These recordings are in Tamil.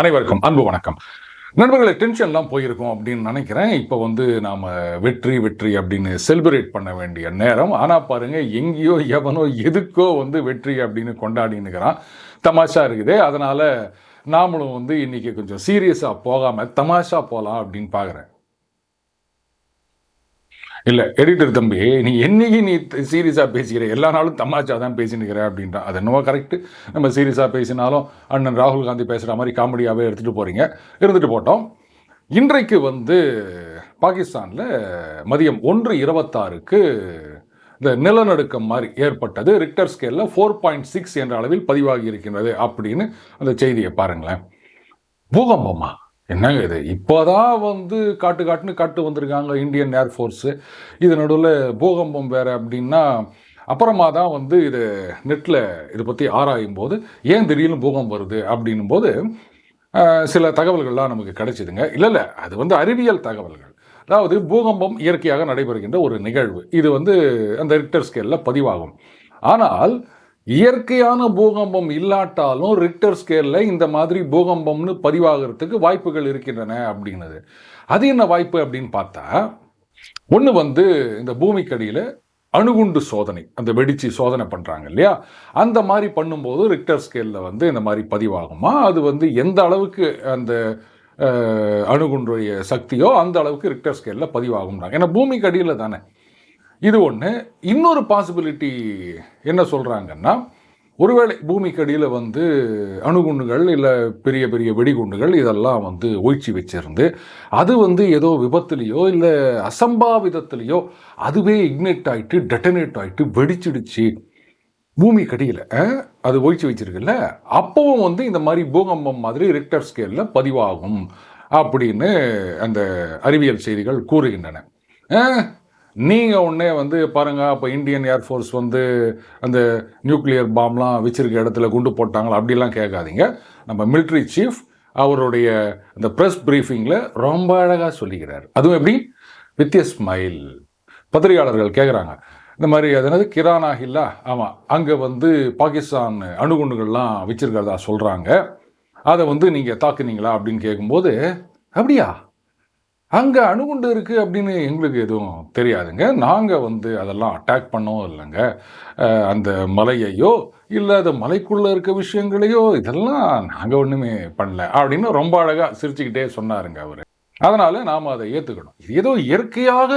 அனைவருக்கும் அன்பு வணக்கம். நண்பர்களை டென்ஷன்லாம் போயிருக்கோம் அப்படின்னு நினைக்கிறேன். இப்போ வந்து நாம் வெற்றி வெற்றி அப்படின்னு செலிப்ரேட் பண்ண வேண்டிய நேரம். ஆனால் பாருங்க எங்கேயோ எவனோ எதுக்கோ வந்து வெற்றி அப்படின்னு கொண்டாடினுக்கிறான் தமாஷா இருக்குது. அதனால் நாமளும் வந்து இன்னைக்கு கொஞ்சம் சீரியஸாக போகாமல் தமாஷா போகலாம் அப்படின்னு பார்க்குறேன் இல்லை எடிட்டர் தம்பி நீ என்னைக்கு நீ சீரியஸாக பேசிக்கிற? எல்லா நாளும் தமாச்சா தான் பேசினுக்கிற அப்படின்றான் அது என்னவோ கரெக்டு நம்ம சீரியஸாக பேசினாலும் அண்ணன் ராகுல் காந்தி பேசுகிற மாதிரி காமெடியாகவே எடுத்துகிட்டு போகிறீங்க இருந்துட்டு போட்டோம். இன்றைக்கு வந்து பாகிஸ்தானில் மதியம் ஒன்று இருபத்தாறுக்கு இந்த நிலநடுக்கம் மாதிரி ஏற்பட்டது. ரிக்டர் ஸ்கேலில் ஃபோர் பாயிண்ட் சிக்ஸ் என்ற அளவில் பதிவாகி இருக்கின்றது அப்படின்னு அந்த செய்தியை பாருங்களேன். பூகம்பமா? என்னங்க இது? இப்போ தான் வந்து காட்டு காட்டுன்னு காட்டு வந்திருக்காங்க இந்தியன் ஏர்ஃபோர்ஸு இது நடுவில் பூகம்பம் வேறு அப்படின்னா அப்புறமா தான் வந்து இது நெட்டில் இதை பற்றி ஆராயும் போது ஏன் திடீர்னு பூகம்பம் வருது அப்படின்னும் போது சில தகவல்கள்லாம் நமக்கு கிடைச்சிதுங்க. இல்லை இல்லை அது வந்து அறிவியல் தகவல்கள். அதாவது பூகம்பம் இயற்கையாக நடைபெறுகின்ற ஒரு நிகழ்வு. இது வந்து அந்த ரிக்டர் ஸ்கேலில் பதிவாகும். ஆனால் இயற்கையான பூகம்பம் இல்லாட்டாலும் ரிக்டர் ஸ்கேலில் இந்த மாதிரி பூகம்பம்னு பதிவாகிறதுக்கு வாய்ப்புகள் இருக்கின்றன அப்படின்னது அது என்ன வாய்ப்பு அப்படின்னு பார்த்தா ஒன்று வந்து இந்த பூமிக்கடியில் அணுகுண்டு சோதனை அந்த வெடிச்சு சோதனை பண்ணுறாங்க இல்லையா? அந்த மாதிரி பண்ணும்போது ரிக்டர் ஸ்கேலில் வந்து இந்த மாதிரி பதிவாகுமா? அது வந்து எந்த அளவுக்கு அந்த அணுகுண்டுடைய சக்தியோ அந்த அளவுக்கு ரிக்டர் ஸ்கேலில் பதிவாகும்னாங்க ஏன்னா பூமிக்கு அடியில் தானே. இது ஒன்று இன்னொரு பாசிபிலிட்டி என்ன சொல்கிறாங்கன்னா ஒருவேளை பூமிக்கு அடியில் வந்து அணுகுண்டுகள் இல்லை பெரிய பெரிய வெடிகுண்டுகள் இதெல்லாம் வந்து ஒழிச்சு வச்சிருந்து அது வந்து ஏதோ விபத்துலேயோ இல்லை அசம்பாவிதத்துலேயோ அதுவே இக்னேட் ஆகிட்டு டெட்டனேட் ஆகிட்டு வெடிச்சிடுச்சு பூமி கடியில் அது ஒழிச்சு வச்சிருக்குல்ல? அப்போவும் வந்து இந்த மாதிரி பூகம்பம் மாதிரி ரிக்டர் ஸ்கேலில் பதிவாகும் அப்படின்னு அந்த அறிவியல் செய்திகள் கூறுகின்றன. நீங்கள் உடனே வந்து பாருங்கள் அப்போ இந்தியன் ஏர்ஃபோர்ஸ் வந்து அந்த நியூக்ளியர் பாம்லாம் வச்சுருக்க இடத்துல குண்டு போட்டாங்களா? அப்படிலாம் கேட்காதீங்க. நம்ம மிலிட்ரி சீஃப் அவருடைய அந்த ப்ரெஸ் ப்ரீஃபிங்கில் ரொம்ப அழகாக சொல்லிக்கிறார். அதுவும் எப்படி? வித் ஸ்மைல் பத்திரிகையாளர்கள் கேட்குறாங்க இந்த மாதிரி அது என்னது? கிரானா ஹில்லா? ஆமாம் அங்கே வந்து பாகிஸ்தான் அணுகுண்டுகள்லாம் வச்சுருக்கிறதா சொல்கிறாங்க அதை வந்து நீங்கள் தாக்குனீங்களா? அப்படின்னு கேட்கும்போது அப்படியா? அங்கே அணுகுண்டு இருக்குது அப்படின்னு எங்களுக்கு எதுவும் தெரியாதுங்க. நாங்கள் வந்து அதெல்லாம் அட்டாக் பண்ணவும் இல்லைங்க. அந்த மலையையோ இல்லை அது மலைக்குள்ளே இருக்க விஷயங்களையோ இதெல்லாம் நாங்கள் ஒன்றுமே பண்ணல அப்படின்னு ரொம்ப அழகாக சிரிச்சுக்கிட்டே சொன்னாருங்க அவர். அதனால் நாம் அதை ஏற்றுக்கணும் இது ஏதோ இயற்கையாக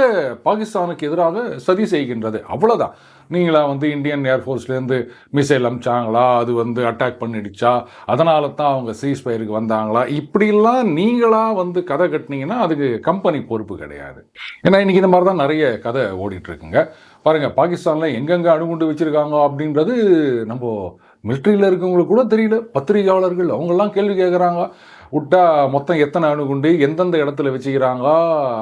பாகிஸ்தானுக்கு எதிராக சதி செய்கின்றது. அவ்வளோதான் நீங்களா வந்து இந்தியன் ஏர்ஃபோர்ஸ்லேருந்து மிசைல் அமிச்சாங்களா? அது வந்து அட்டாக் பண்ணிடுச்சா? அதனால தான் அவங்க சீஸ் ஃபயருக்கு வந்தாங்களா? இப்படிலாம் நீங்களாக வந்து கதை கட்டினீங்கன்னா அதுக்கு கம்பெனி பொறுப்பு கிடையாது. ஏன்னா இன்றைக்கி இந்த மாதிரி தான் நிறைய கதை ஓடிட்டுருக்குங்க. பாருங்கள் பாகிஸ்தானில் எங்கெங்கே அணுகுண்டு வச்சுருக்காங்க அப்படின்றது நம்ம மிலிட்ரியில் இருக்கவங்களுக்கு கூட தெரியல. பத்திரிகையாளர்கள் அவங்கெல்லாம் கேள்வி கேட்குறாங்க விட்டா மொத்தம் எத்தனை அணுகுண்டு எந்தெந்த இடத்துல வச்சுக்கிறாங்க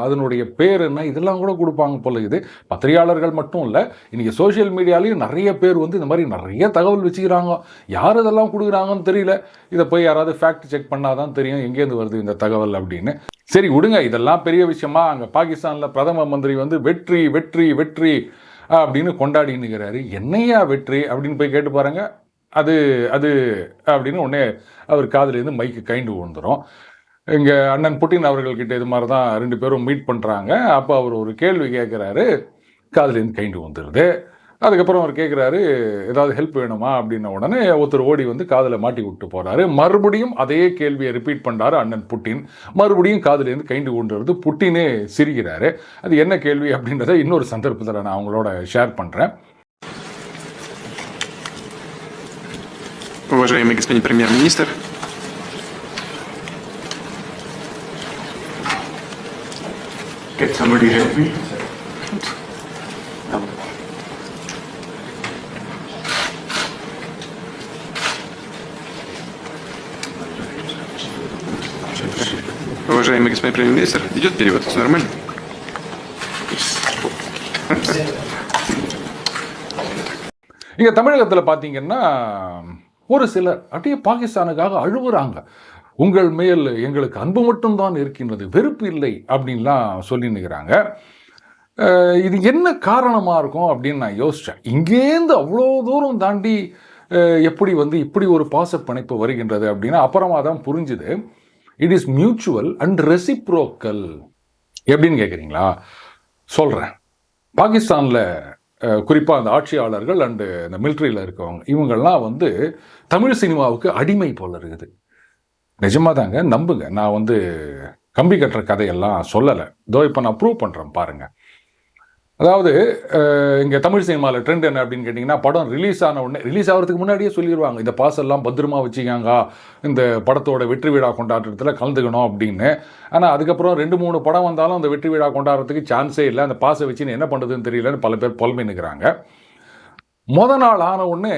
அதனுடைய பேர் என்ன இதெல்லாம் கூட கொடுப்பாங்க போல இது. பத்திரிகையாளர்கள் மட்டும் இல்லை இன்றைக்கி சோஷியல் மீடியாலையும் நிறைய பேர் வந்து இந்த மாதிரி நிறைய தகவல் வச்சுக்கிறாங்க. யார் இதெல்லாம் கொடுக்குறாங்கன்னு தெரியல. இதை போய் யாராவது ஃபேக்ட் செக் பண்ணாதான் தெரியும் எங்கேருந்து வருது இந்த தகவல் அப்படின்னு. சரி விடுங்க. இதெல்லாம் பெரிய விஷயமா. அங்கே பாகிஸ்தானில் பிரதம மந்திரி வந்து வெற்றி வெற்றி வெற்றி அப்படின்னு கொண்டாடினுக்கிறாரு என்னையா வெற்றி அப்படின்னு போய் கேட்டு பாருங்கள் அது அது அப்படின்னு உடனே அவர் காதிலேருந்து மைக்கு கைண்டு விழுந்துரும். இங்கே அண்ணன் புட்டின் அவர்கள்கிட்ட இது மாதிரி தான் ரெண்டு பேரும் மீட் பண்ணுறாங்க அப்போ அவர் ஒரு கேள்வி கேட்குறாரு காதலேருந்து கைண்டு வந்துடுது அதுக்கப்புறம் அவர் கேட்குறாரு ஏதாவது ஹெல்ப் வேணுமா? அப்படின்ன உடனே ஒருத்தர் ஓடி வந்து காதில் மாட்டி விட்டு போகிறாரு மறுபடியும் அதே கேள்வியை ரிப்பீட் பண்ணுறாரு அண்ணன் புட்டின். மறுபடியும் காதுலேருந்து கைண்டு கொண்டுறது புட்டினே சிரிக்கிறாரு. அது என்ன கேள்வி அப்படின்றத இன்னொரு சந்தர்ப்பத்தில் நான் அவங்களோட ஷேர் பண்ணுறேன் Уважаемый господин премьер-министр, Can somebody help me? уважаемый господин премьер-министр, идет перевод, все нормально? இங்கே தமிழகத்தில் பார்த்தீங்கன்னா ஒரு சிலர் அப்படியே பாகிஸ்தானுக்காக அழுகுறாங்க உங்கள் மேல் எங்களுக்கு அன்பு மட்டும்தான் இருக்கின்றது வெறுப்பு இல்லை அப்படின்லாம் சொல்லினுக்கிறாங்க இது என்ன காரணமாக இருக்கும் அப்படின்னு நான் யோசித்தேன் இங்கேருந்து அவ்வளோ தூரம் தாண்டி எப்படி வந்து இப்படி ஒரு பாச பிணைப்பு வருகின்றது அப்படின்னா அப்புறமா தான் புரிஞ்சுது. It is mutual and reciprocal எப்படின்னு கேட்குறீங்களா சொல்கிறேன் பாகிஸ்தானில் குறிப்பாக அந்த ஆட்சியாளர்கள் அண்டு இந்த மிலிட்ரியில் இருக்கவங்க இவங்கெல்லாம் வந்து தமிழ் சினிமாவுக்கு அடிமை போல இருக்குது. நிஜமாக தாங்க நம்புங்க. நான் வந்து கம்பி கட்டுற கதையெல்லாம் சொல்லலை. இதோ இப்போ நான் ப்ரூவ் பண்ணுறேன் பாருங்கள் அதாவது இங்கே தமிழ் சினிமாவில் ட்ரெண்ட் என்ன அப்படின்னு கேட்டிங்கன்னா படம் ரிலீஸ் ஆன உடனே ரிலீஸ் ஆகிறதுக்கு முன்னாடியே சொல்லிடுவாங்க இந்த பாசெல்லாம் பத்திரமா வச்சுக்காங்க. இந்த படத்தோட வெற்றி விழா கொண்டாட்டத்தில் கலந்துக்கணும் அப்படின்னு. ஆனால் அதுக்கப்புறம் ரெண்டு மூணு படம் வந்தாலும் அந்த வெற்றி விழா கொண்டாடுறதுக்கு சான்ஸே இல்லை. அந்த பாசை வச்சுன்னு என்ன பண்ணுறதுன்னு தெரியலன்னு பல பேர் புலம்பி நிற்கிறாங்க முத நாள் ஆன உடனே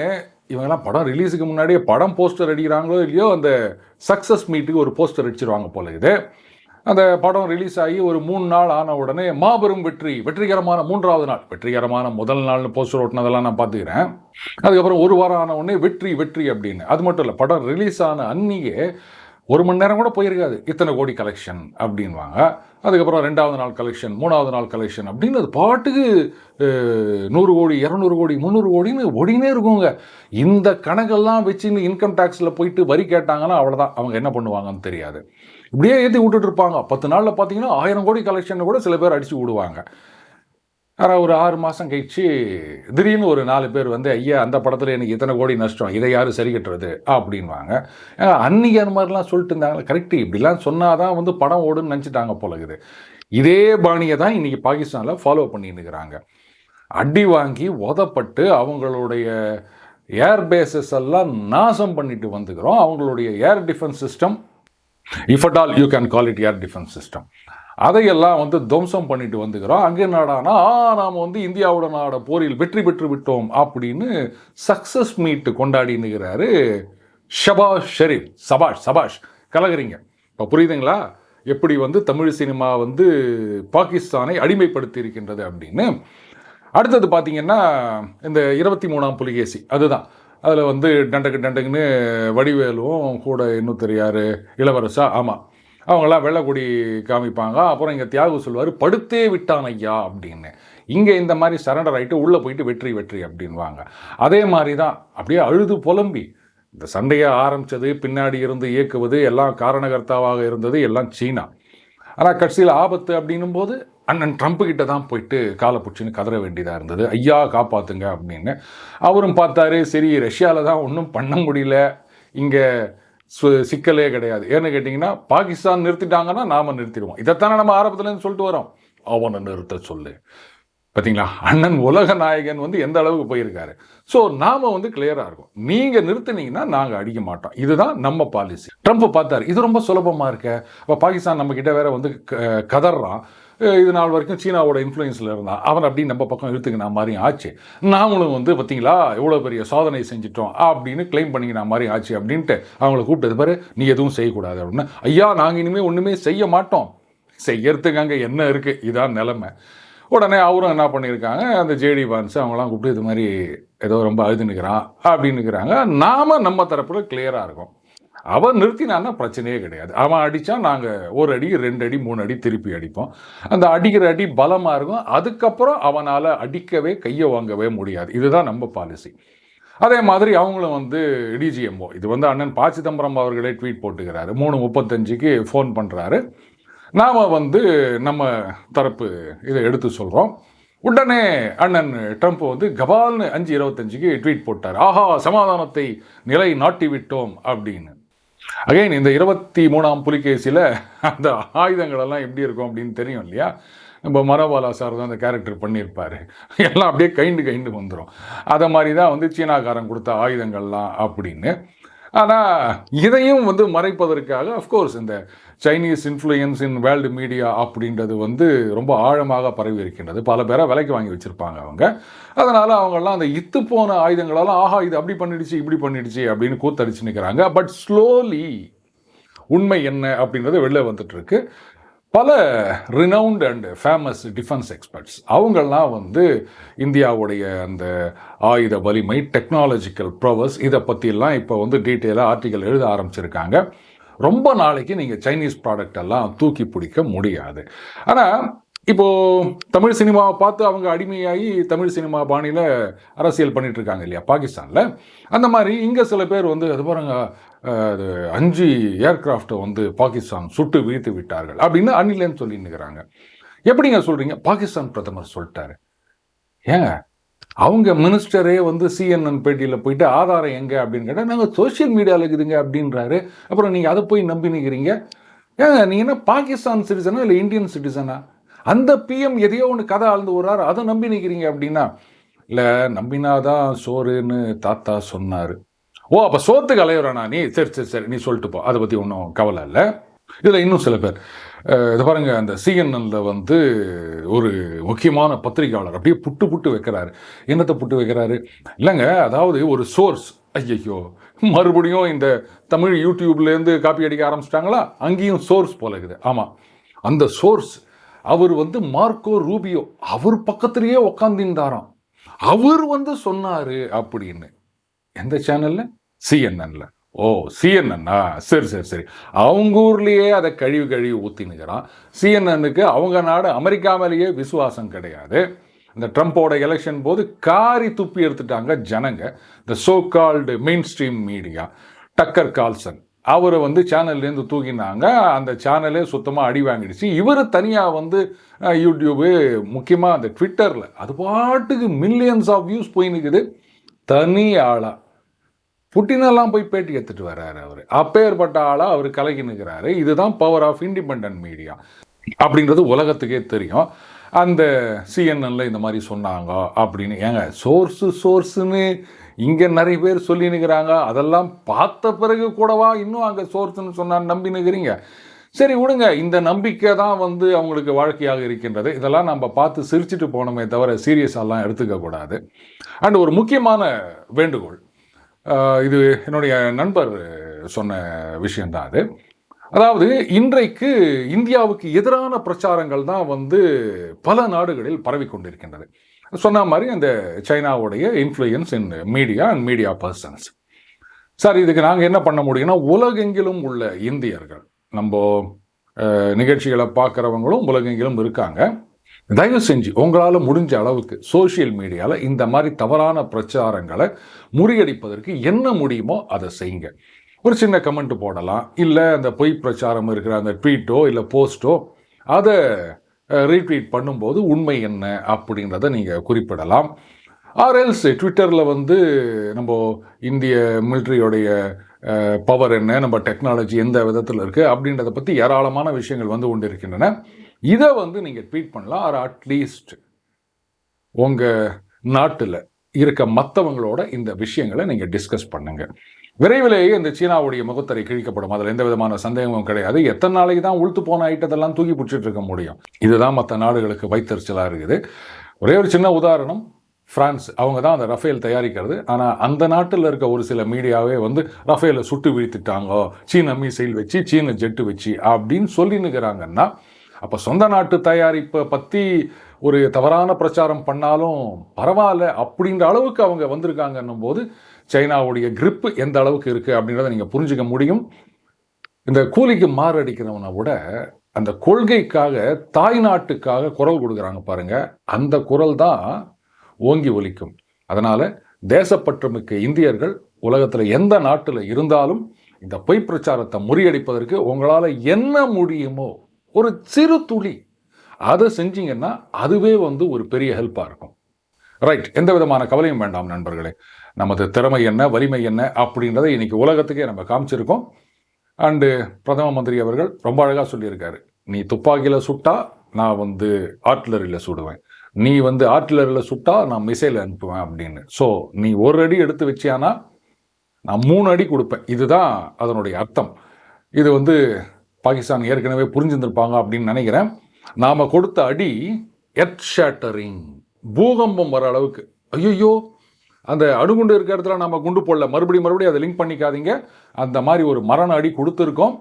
இவங்கெல்லாம் படம் ரிலீஸுக்கு முன்னாடியே படம் போஸ்டர் அடிக்கிறாங்களோ இல்லையோ அந்த சக்ஸஸ் மீட்டுக்கு ஒரு போஸ்டர் அடிச்சிருவாங்க போல இது. அந்த படம் ரிலீஸ் ஆகி ஒரு மூணு நாள் ஆன உடனே மாபெரும் வெற்றி வெற்றிகரமான மூன்றாவது நாள். வெற்றிகரமான முதல் நாள்னு போஸ்டர் ஓட்டினதெல்லாம் நான் பார்த்துக்கிறேன். அதுக்கப்புறம் ஒரு வாரம் ஆன உடனே வெற்றி வெற்றி அப்படின்னு. அது மட்டும் இல்லை படம் ரிலீஸ் ஆன அன்னியே ஒரு மணி நேரம் கூட போயிருக்காது. இத்தனை கோடி கலெக்ஷன் அப்படின்வாங்க அதுக்கப்புறம் ரெண்டாவது நாள் கலெக்ஷன் மூணாவது நாள் கலெக்ஷன் அப்படின்னு அது பாட்டுக்கு நூறு கோடி இரநூறு கோடி முந்நூறு கோடின்னு ஓடினே இருக்குங்க. இந்த கணக்கெல்லாம் வச்சுன்னு இன்கம் டேக்ஸில் போயிட்டு வரி கேட்டாங்கன்னா அவ்வளோதான் அவங்க என்ன பண்ணுவாங்கன்னு தெரியாது. இப்படியே ஏற்றி விட்டுட்டு இருப்பாங்க பத்து நாளில் பார்த்தீங்கன்னா ஆயிரம் கோடி கலெக்ஷன் கூட சில பேர் அடித்து விடுவாங்க. ஆனால் ஒரு ஆறு மாதம் கழிச்சு திடீர்னு ஒரு நாலு பேர் வந்து ஐயா அந்த படத்தில் எனக்கு இத்தனை கோடி நஷ்டம் இதை யார் சரி கட்டுறது? அப்படின்வாங்க அன்னைக்கு அந்த மாதிரிலாம் சொல்லிட்டு இருந்தாங்க கரெக்டு இப்படிலாம் சொன்னால் தான் வந்து படம் ஓடுன்னு நினச்சிட்டாங்க போல இருக்குது. இதே பாணியை தான் இன்றைக்கி பாகிஸ்தானில் ஃபாலோ பண்ணிட்டுருக்கிறாங்க அடி வாங்கி உதப்பட்டு அவங்களுடைய ஏர் பேசஸ் எல்லாம் நாசம் பண்ணிட்டு வந்துக்கிறோம். அவங்களுடைய air defence system if at all you can call it air defence system அதையெல்லாம் வந்து துவம்சம் பண்ணிட்டு வந்துக்கிறோம். அங்கே நாடானா நாம் வந்து இந்தியாவோட நாட போரில் வெற்றி பெற்று விட்டோம் அப்படின்னு சக்ஸஸ் மீட்டு கொண்டாடினுகிறாரு ஷபாஷ் ஷெரீப். சபாஷ் சபாஷ் கலகிறீங்க. இப்போ புரியுதுங்களா? எப்படி வந்து தமிழ் சினிமா வந்து பாகிஸ்தானை அடிமைப்படுத்தி இருக்கின்றது அப்படின்னு. அடுத்தது பார்த்தீங்கன்னா இந்த இருபத்தி மூணாம் புலிகேசி அதுதான். அதில் வந்து டண்டக்கு டண்டக்குன்னு வடிவேலுவும் கூட இன்னும் தெரியார் இளவரசா ஆமாம் அவங்களாம் வெள்ளக்கொடி காமிப்பாங்க. அப்புறம் இங்கே தியாகு சொல்வார் படுத்தே விட்டான் ஐயா அப்படின்னு. இங்கே இந்த மாதிரி சரண்டர் ஆகிட்டு உள்ளே போயிட்டு வெற்றி வெற்றி அப்படின்வாங்க அதே மாதிரி தான் அப்படியே அழுது புலம்பி. இந்த சண்டையை ஆரம்பித்தது பின்னாடி இருந்து இயக்குவது எல்லாம் காரணகர்த்தாவாக இருந்தது எல்லாம் சீனா. ஆனால் கட்சியில் ஆபத்து அப்படின்னும் போது அண்ணன் ட்ரம்ப் கிட்ட தான் போயிட்டு காலை பிடிச்சின்னு கதற வேண்டியதாக இருந்தது. ஐயா காப்பாத்துங்க அப்படின்னு. அவரும் பார்த்தாரு சரி ரஷ்யாவில் தான் ஒன்றும் பண்ண முடியல. இங்கே சு- சிக்கலே கிடையாது. ஏன்னு கேட்டிங்கன்னா பாகிஸ்தான் நிறுத்திட்டாங்கன்னா நாம நிறுத்திடுவோம். இதைத்தானே நம்ம ஆரம்பத்துலேருந்து சொல்லிட்டு வரோம். அவனை நிறுத்த சொல்லு. பார்த்தீங்களா அண்ணன் உலக நாயகன் வந்து எந்த அளவுக்கு போயிருக்காரு? ஸோ நாம் வந்து கிளியராக இருக்கும். நீங்கள் நிறுத்துனீங்கன்னா நாங்கள் அடிக்க மாட்டோம். இதுதான் நம்ம பாலிசி ட்ரம்ப் பார்த்தாரு இது ரொம்ப சுலபமாக இருக்க. அப்போ பாகிஸ்தான் நம்மக்கிட்ட வேற வந்து க- கதறான் இது நாள் வரைக்கும் சீனாவோட இன்ஃப்ளூயன்ஸில் இருந்தான். அவன் அப்படி நம்ம பக்கம் இழுத்துக்கினா மாதிரி ஆச்சு. நாமளும் வந்து பார்த்தீங்களா எவ்வளோ பெரிய சாதனை செஞ்சிட்டோம் அப்படின்னு க்ளைம் பண்ணிக்கின மாதிரி ஆச்சு அப்படின்ட்டு அவங்கள கூப்பிட்டது பாரு நீ எதுவும் செய்யக்கூடாது அப்படின்னு. ஐயா நாங்கள் இனிமேல் ஒன்றுமே செய்ய மாட்டோம். செய்யறதுக்கு அங்கே என்ன இருக்குது இதான் நிலமை. உடனே அவரும் என்ன பண்ணியிருக்காங்க அந்த ஜேடி பான்ஸ் அவங்களாம் கூப்பிட்டு இது மாதிரி ஏதோ ரொம்ப அழுது நிற்கிறான் அப்படின்னு இருக்கிறாங்க நாம நம்ம தரப்பில் கிளியராக இருக்கும். அவன் நிறுத்தினான்னா பிரச்சனையே கிடையாது. அவன் அடித்தா நாங்கள் ஒரு அடி ரெண்டு அடி மூணு அடி திருப்பி அடிப்போம். அந்த அடிக்கிற அடி பலமாக இருக்கும். அதுக்கப்புறம் அவனால் அடிக்கவே கையை வாங்கவே முடியாது. இதுதான் நம்ம பாலிசி அதே மாதிரி அவங்களும் வந்து டிஜிஎம்ஓ இது வந்து அண்ணன் பா சிதம்பரம் அவர்களே ட்வீட் போட்டுக்கிறாரு. மூணு முப்பத்தஞ்சுக்கு ஃபோன் பண்ணுறாரு நாம் வந்து நம்ம தரப்பு இதை எடுத்து சொல்கிறோம் உடனே அண்ணன் ட்ரம்ப் வந்து கபால்னு அஞ்சு இருபத்தஞ்சுக்கு ட்வீட் போட்டார். ஆஹா சமாதானத்தை நிலை நாட்டி விட்டோம் அப்படின்னு. அகைன் இந்த இருபத்தி மூணாம் புலிகேசியில் அந்த ஆயுதங்கள் எல்லாம் எப்படி இருக்கும் அப்படின்னு தெரியும் இல்லையா? நம்ம மரபாலா சார் தான் அந்த கேரக்டர் பண்ணியிருப்பார். எல்லாம் அப்படியே கைண்டு கைண்டு வந்துடும் அதை மாதிரி தான் வந்து சீனாக்காரன் கொடுத்த ஆயுதங்கள்லாம் அப்படின்னு. ஆனால் இதையும் வந்து மறைப்பதற்காக அஃப்கோர்ஸ் இந்த Chinese influence in world media அப்படின்றது வந்து ரொம்ப ஆழமாக பரவி இருக்கின்றது பல பேரை விலைக்கு வாங்கி வச்சுருப்பாங்க அவங்க. அதனால் அவங்கெல்லாம் அந்த இத்து போன ஆயுதங்களெல்லாம் ஆஹா இது அப்படி பண்ணிடுச்சு இப்படி பண்ணிடுச்சு அப்படின்னு கூத்தடிச்சு நிற்கிறாங்க பட் ஸ்லோலி உண்மை என்ன அப்படின்றது வெளில வந்துட்டு இருக்கு பல renowned and famous defence experts அவங்கெல்லாம் வந்து இந்தியாவுடைய அந்த ஆயுத வலிமை டெக்னாலஜிக்கல் ப்ரொவர்ஸ் இதை பற்றியெல்லாம் இப்போ வந்து டீட்டெயிலாக ஆர்டிக்கல் எழுத ஆரம்பிச்சிருக்காங்க. ரொம்ப நாளைக்கு நீங்கள் சைனீஸ் ப்ராடக்ட் எல்லாம் தூக்கி பிடிக்க முடியாது. ஆனால் இப்போ தமிழ் சினிமாவை பார்த்து அவங்க அடிமையாகி தமிழ் சினிமா பாணியில் அரசியல் பண்ணிகிட்ருக்காங்க இருக்காங்க இல்லையா பாகிஸ்தானில். அந்த மாதிரி இங்கே சில பேர் வந்து அது பாருங்க அது அஞ்சு ஏர்கிராஃப்டை வந்து பாகிஸ்தான் சுட்டு வீழ்த்து விட்டார்கள் அப்படின்னு அன்னிலேன்னு சொல்லின்னுக்கிறாங்க. எப்படிங்க சொல்கிறீங்க பாகிஸ்தான் பிரதமர் சொல்லிட்டாரு. ஏங்க அவங்க மினிஸ்டரே வந்து சிஎன்என் பேட்டியில் போயிட்டு ஆதாரம் எங்கே அப்படின்னு கேட்டால் நாங்கள் சோஷியல் மீடியாவில் இருக்குதுங்க அப்படின்றாரு. அப்புறம் நீங்கள் அதை போய் நம்பி நிற்கிறீங்க ஏங்க நீங்கள் என்ன பாகிஸ்தான் சிட்டிசனா இல்லை இந்தியன் சிட்டிசனா? அந்த பிஎம் எதையோ ஒன்று கதை ஆழ்ந்து வர்றாரு அதை நம்பி நிற்கிறீங்க அப்படின்னா இல்லை நம்பினாதான் சோறுன்னு தாத்தா சொன்னார். ஓ அப்போ சோத்துக்கு அலையுறானா நீ? சரி சரி சரி. நீ சொல்லிட்டு போ. அதை பற்றி ஒன்றும் கவலை இல்லை. இதில் இன்னும் சில பேர் இதை இது அந்த சிஎன்என்ல வந்து ஒரு முக்கியமான பத்திரிகையாளர் அப்படியே புட்டு புட்டு வைக்கிறாரு. என்னத்தை புட்டு வைக்கிறாரு? இல்லைங்க அதாவது ஒரு சோர்ஸ் ஐயையோ. மறுபடியும் இந்த தமிழ் யூடியூப்லேருந்து காப்பி அடிக்க ஆரம்பிச்சிட்டாங்களா? அங்கேயும் சோர்ஸ் போல இருக்குது. ஆமாம் அந்த சோர்ஸ் அவர் வந்து மார்க்கோ ரூபியோ அவர் பக்கத்துலேயே உக்காந்துருந்தாராம். அவர் வந்து சொன்னார் அப்படின்னு. எந்த சேனலில் சிஎன்என்ல. ஓ சிஎன்என்னா? சரி சரி சரி. அவங்க ஊர்லேயே அதை கழிவு கழுவி ஊற்றினுக்கிறான் சிஎன்என்னுக்கு அவங்க நாடு அமெரிக்காவிலேயே விசுவாசம் கிடையாது. இந்த ட்ரம்ப்போட எலெக்ஷன் போது காரி துப்பி எடுத்துட்டாங்க ஜனங்க. இந்த so called main stream media Tucker Carlson. அவரை வந்து சேனல்லேருந்து தூக்கினாங்க. அந்த சேனலே சுத்தமாக அடி வாங்கிடுச்சு. இவர் தனியாக வந்து யூடியூபு முக்கியமாக அந்த ட்விட்டரில் அது பாட்டுக்கு மில்லியன்ஸ் ஆஃப் வியூஸ் போயின்னுக்குது தனி ஆளாக புட்டினெல்லாம் போய் பேட்டி எடுத்துட்டு வர்றாரு அவர். அப்பேற்பட்ட ஆளாக அவர் கலக்கி நிற்கிறாரு இதுதான் பவர் ஆஃப் இண்டிபெண்ட் மீடியா அப்படின்றது உலகத்துக்கே தெரியும். அந்த சிஎன்என்ல இந்த மாதிரி சொன்னாங்க அப்படின்னு. ஏங்க சோர்ஸு சோர்ஸுன்னு இங்கே நிறைய பேர் சொல்லி நிற்கிறாங்க அதெல்லாம் பார்த்த பிறகு கூடவா இன்னும் அங்கே சோர்ஸுன்னு சொன்னா நம்பி நிற்கிறீங்க சரி விடுங்க. இந்த நம்பிக்கை தான் வந்து அவங்களுக்கு வாழ்க்கையாக இருக்கின்றது. இதெல்லாம் நம்ம பார்த்து சிரிச்சிட்டு போனோமே தவிர சீரியஸாலாம் எடுத்துக்கக்கூடாது. அண்ட் ஒரு முக்கியமான வேண்டுகோள். இது என்னுடைய நண்பர் சொன்ன விஷயந்தான் அது. அதாவது இன்றைக்கு இந்தியாவுக்கு எதிரான பிரச்சாரங்கள் தான் வந்து பல நாடுகளில் பரவி கொண்டிருக்கின்றது. சொன்ன மாதிரி அந்த சைனாவுடைய influence in media and media persons sir இதுக்கு நாங்கள் என்ன பண்ண முடியும்னா உலகெங்கிலும் உள்ள இந்தியர்கள் நம்ம நிகழ்ச்சிகளை பார்க்குறவங்களும் உலகெங்கிலும் இருக்காங்க. தயவு செஞ்சு உங்களால் முடிஞ்ச அளவுக்கு சோஷியல் மீடியாவில் இந்த மாதிரி தவறான பிரச்சாரங்களை முறியடிப்பதற்கு என்ன முடியுமோ அதை செய்யுங்க. ஒரு சின்ன கமெண்ட் போடலாம். இல்லை அந்த பொய் பிரச்சாரம் இருக்கிற அந்த ட்வீட்டோ இல்லை போஸ்ட்டோ அதை ரீட்வீட் பண்ணும்போது உண்மை என்ன அப்படின்றத நீங்கள் குறிப்பிடலாம். ஆர்எல்ஸ் ட்விட்டரில் வந்து நம்ம இந்திய மிலிட்ரியோடைய பவர் என்ன நம்ம டெக்னாலஜி எந்த விதத்தில் இருக்குது அப்படின்றத பற்றி ஏராளமான விஷயங்கள் வந்து கொண்டு இருக்கின்றன இதை வந்து நீங்கள் ட்வீட் பண்ணலாம் ஆர் அட்லீஸ்ட் உங்கள் நாட்டில் இருக்க மற்றவங்களோட இந்த விஷயங்களை நீங்கள் டிஸ்கஸ் பண்ணுங்கள் விரைவிலேயே இந்த சீனாவுடைய முகத்தரை கிழிக்கப்படும். அதில் எந்த விதமான சந்தேகமும் கிடையாது. எத்தனை நாளைக்கு தான் உளுத்து போன ஐட்டத்தெல்லாம் தூக்கி பிடிச்சிட்டு இருக்க முடியும்? இதுதான் மற்ற நாடுகளுக்கு வைத்தறிச்சலாக இருக்குது. ஒரே ஒரு சின்ன உதாரணம் ஃப்ரான்ஸ் அவங்க தான் அந்த ரஃபேல் தயாரிக்கிறது. ஆனால் அந்த நாட்டில் இருக்க ஒரு சில மீடியாவே வந்து ரஃபேலை சுட்டு வீழ்த்திட்டாங்க. சீன மீசைல் வச்சு சீன ஜெட்டு வச்சு அப்படின்னு சொல்லினுக்கிறாங்கன்னா அப்போ சொந்த நாட்டு தயாரிப்பை பற்றி ஒரு தவறான பிரச்சாரம் பண்ணாலும் பரவாயில்ல அப்படின்ற அளவுக்கு அவங்க வந்திருக்காங்கன்னும் போது சைனாவுடைய கிரிப்பு எந்த அளவுக்கு இருக்குது அப்படின்றத நீங்கள் புரிஞ்சுக்க முடியும். இந்த கூலிக்கு மாரடிக்கிறவனை விட அந்த கொள்கைக்காக தாய் நாட்டுக்காக குரல் கொடுக்குறாங்க பாருங்க. அந்த குரல் தான் ஓங்கி ஒலிக்கும். அதனால் தேசப்பற்றுமிக்க இந்தியர்கள் உலகத்தில் எந்த நாட்டில் இருந்தாலும் இந்த பொய் பிரச்சாரத்தை முறியடிப்பதற்கு உங்களால் என்ன முடியுமோ ஒரு சிறு துளி. அதை செஞ்சீங்கன்னா அதுவே வந்து ஒரு பெரிய ஹெல்ப்பாக இருக்கும். ரைட் எந்த விதமான கவலையும் வேண்டாம் நண்பர்களே. நமது திறமை என்ன வலிமை என்ன அப்படின்றத இன்றைக்கி உலகத்துக்கே நம்ம காமிச்சிருக்கோம். அண்டு பிரதம மந்திரி அவர்கள் ரொம்ப அழகாக சொல்லியிருக்காரு. நீ துப்பாக்கியில் சுட்டா நான் வந்து ஆர்ட்லரியில் சுடுவேன். நீ வந்து ஆர்ட்லரியில் சுட்டா நான் மிசைல் அனுப்புவேன் அப்படின்னு. ஸோ நீ ஒரு அடி எடுத்து வச்சியானா நான் மூணு அடி கொடுப்பேன். இதுதான் அதனுடைய அர்த்தம். இது வந்து பாகிஸ்தான் ஏற்கனவே புரிஞ்சிருந்திருப்பாங்க அப்படின்னு நினைக்கிறேன். நாம் கொடுத்த அடி எர்த் ஷேட்டரிங் பூகம்பம் வர அளவுக்கு. ஐயோ அந்த அணுகுண்டு இருக்கிற இடத்துல நம்ம குண்டு போடல. மறுபடியும் மறுபடியும் அதை லிங்க் பண்ணிக்காதீங்க. அந்த மாதிரி ஒரு மரண அடி கொடுத்துருக்கோம்.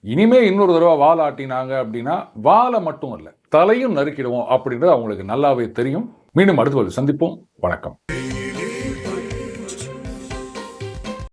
இனிமே இன்னொரு தடவை வால் ஆட்டினாங்க அப்படின்னா வாலை மட்டும் இல்லை தலையும் நறுக்கிடுவோம் அப்படின்றது அவங்களுக்கு நல்லாவே தெரியும். மீண்டும் அடுத்த சந்திப்போம். வணக்கம்.